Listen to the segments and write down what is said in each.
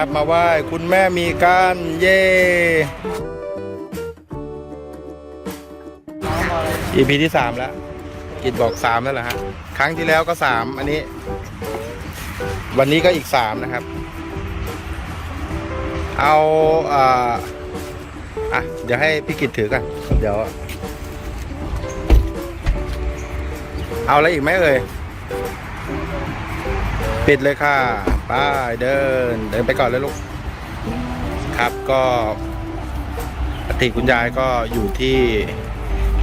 ครับมาไหว้คุณแม่มีการเย่ EP ที่สามแล้ว กิดบอกสามแล้วเหรอฮะ ครั้งที่แล้วก็สามอันนี้ วันนี้ก็อีกสามนะครับ เอาอ่าอะ เดี๋ยวให้พี่กิจถือกัน เดี๋ยว เอาอะไรอีกไหมเอ่ย ปิดเลยค่ะ ไป้าเดิน เดินไปก่อนเลยลูก ครับก็ปกติคุณยายก็อยู่ที่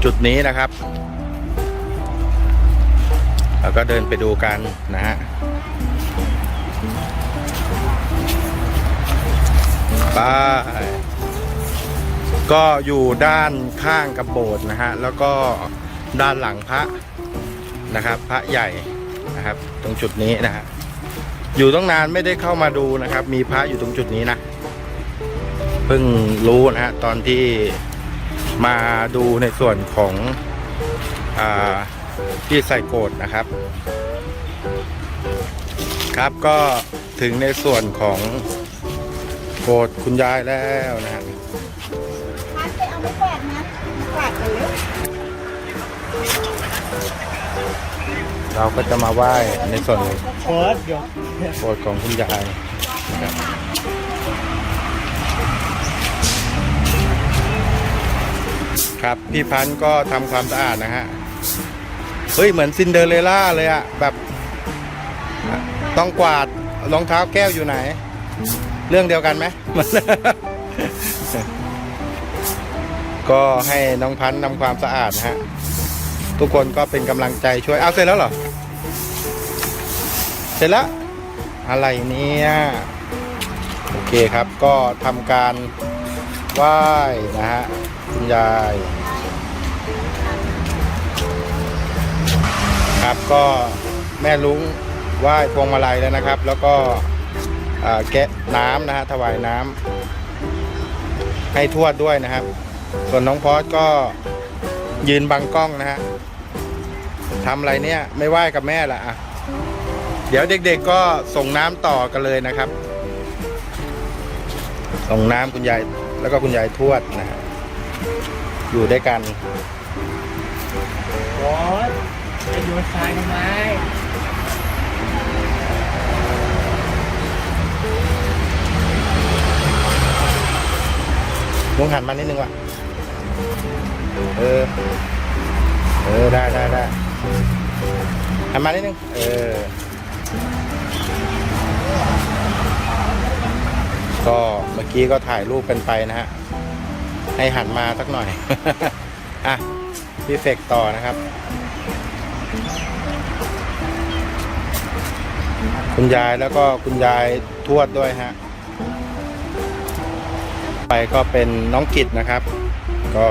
จุดนี้นะครับ แล้วก็เดินไปดูกันนะฮะไป้าก็อยู่ด้านข้างกับโบสถ์นะฮะ แล้วก็ด้านหลังพระนะครับ พระใหญ่นะครับ ตรงจุดนี้นะฮะ อยู่ตั้งนานไม่ได้เข้ามาดูนะครับ มีพระอยู่ตรงจุดนี้นะ เพิ่งรู้นะฮะตอนที่มาดูในส่วนของอที่ใส่โกดนะครับ ครับก็ถึงในส่วนของโกดคุณยายแล้วนะฮะพัดไปเอาไม่แปดนะแปดกันเลย เราก็จะมาไหว้ในส่วนเฟิร์ของคุณยายนะครับครับพี่พันธ์ก็ทำความสะอาดนะฮะเฮ้ยเหมือนซินเดอเรลล่าเลยอะแบบ ต้องกวาดรองเท้าแก้วอยู่ไหน เรื่องเดียวกันไหมก็ให้น้องพันธ์ทำความสะอาดนะฮะ ทุกคนก็เป็นกำลังใจช่วยเอาเสร็จแล้วเหรอ เสร็จแล้ว อะไรเนี่ยโอเคครับก็ทำการไหว้นะฮะคุณยายครับก็แม่ลุงไหว้พวงมาลัยแล้วนะครับ แล้วก็แกะน้ำนะฮะถวายน้ำให้ทวดด้วยนะครับ ส่วนน้องพอสก็ยืนบังกล้องนะฮะ ทำอะไรเนี่ย ไม่ไหว้กับแม่ละอะ เดี๋ยวเด็กๆก็ส่งน้ำต่อกันเลยนะครับ ส่งน้ำคุณยายแล้วก็คุณยายทวดนะฮะอยู่ด้วยกันบอสจะโยนทรายทำไมลุงหันมานิดนึงว่ะ เออ เออ ได้ได้ได้ หันมานิดนึง เออ ก็เมื่อกี้ก็ถ่ายรูปกันไปนะฮะ ให้หันมาสักหน่อย อะพี่เฟกต่อนะครับ คุณยายแล้วก็คุณยายทวดด้วยฮะ ไปก็เป็นน้องกิจนะครับ ก็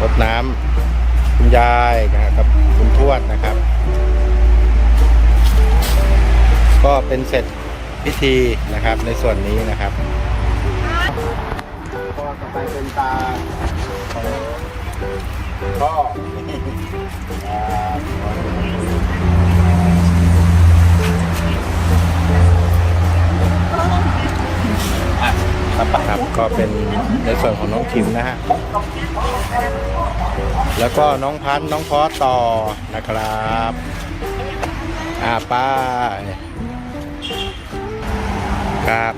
รดน้ำ คุณยายนะครับคุณทวดนะครับ ก็เป็นเสร็จพิธีนะครับในส่วนนี้นะครับก็ต่อไปเป็นตาของพ่อ ครับครับ ก็เป็นในส่วนของน้องทิมนะฮะ แล้วก็น้องพันน้องพอต่อนะครับอ่าป้าครับ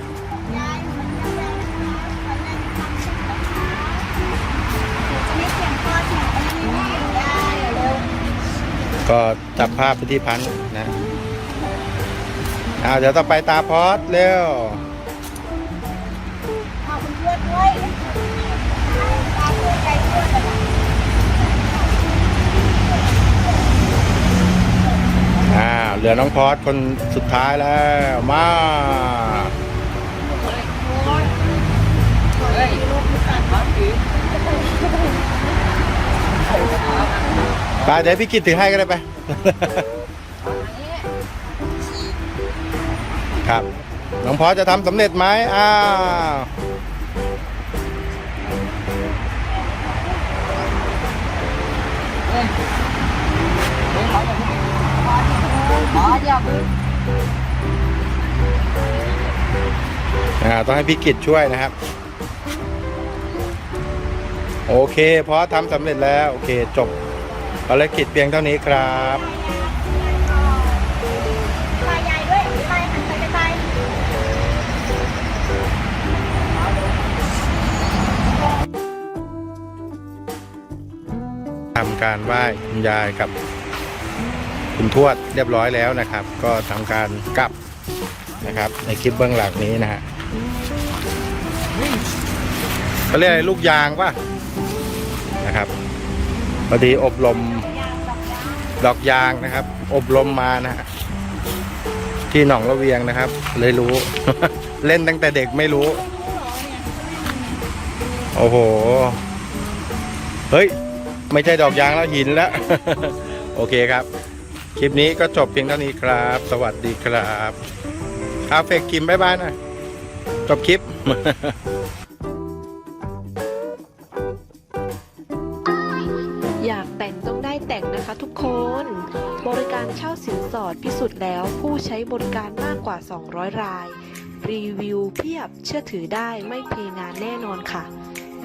ก็จับภาพไปที่พันธ์นะอ้าเดี๋ยวต่อไปตาพอสเร็ว อ่าเหลือน้องพอสคนสุดท้ายแล้ว มาไปเดี๋ยวพี่กิตถือให้ก็ได้ไปครับ น้องพอสจะทำสำเร็จไหมอ้าว อ่าต้องให้พี่กิจช่วยนะครับ โอเคเพราะทำสำเร็จแล้ว โอเค จบภารกิจเพียงเท่านี้ครับลาใหญ่ด้วยลาหันไปไกลทำการไหว้คุณยายกับ คุณทวดเรียบร้อยแล้วนะครับ ก็ทำการกลับนะครับ ในคลิปเบื้องหลังนี้นะฮะเขาเรียกอะไรลูกยางป่ะนะครับพอดีอบรมดอกยางนะครับ อบรมมานะฮะที่หนองระเวียงนะครับ เลยรู้ เล่นตั้งแต่เด็กไม่รู้ โอ้โห เฮ้ย ไม่ใช่ดอกยางแล้วหินแล้ว โอเคครับ คลิปนี้ก็จบเพียงเท่านี้ครับ สวัสดีครับคาเฟ่กิมบ๊ายบายนะ จบคลิปอยากแต่งต้องได้แต่งนะคะทุกคน บริการเช่าสินสอดพิสูจน์แล้วผู้ใช้บริการมากกว่า 200 ราย รีวิวเพียบเชื่อถือได้ไม่เพงานแน่นอนค่ะ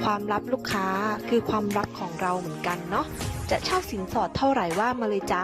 ความลับลูกค้าคือความลับของเราเหมือนกันเนาะจะเช่าสินสอดเท่าไหร่ว่ามาเลยจ้า